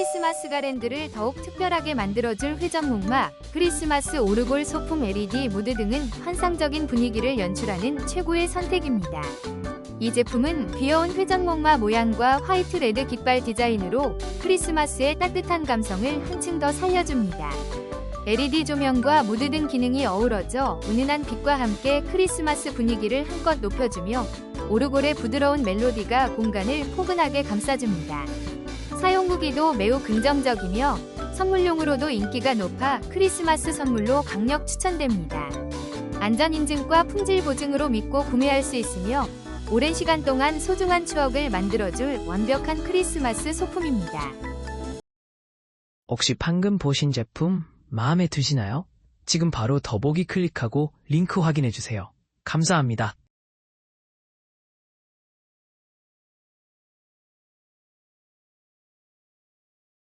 크리스마스 가랜드를 더욱 특별하게 만들어줄 회전 목마, 크리스마스 오르골 소품 LED 무드 등은 환상적인 분위기를 연출하는 최고의 선택입니다. 이 제품은 귀여운 회전 목마 모양과 화이트 레드 깃발 디자인으로 크리스마스의 따뜻한 감성을 한층 더 살려줍니다. LED 조명과 무드 등 기능이 어우러져 은은한 빛과 함께 크리스마스 분위기를 한껏 높여주며 오르골의 부드러운 멜로디가 공간을 포근하게 감싸줍니다. 사용 후기도 매우 긍정적이며 선물용으로도 인기가 높아 크리스마스 선물로 강력 추천됩니다. 안전 인증과 품질 보증으로 믿고 구매할 수 있으며 오랜 시간 동안 소중한 추억을 만들어줄 완벽한 크리스마스 소품입니다. 혹시 방금 보신 제품 마음에 드시나요? 지금 바로 더보기 클릭하고 링크 확인해주세요. 감사합니다.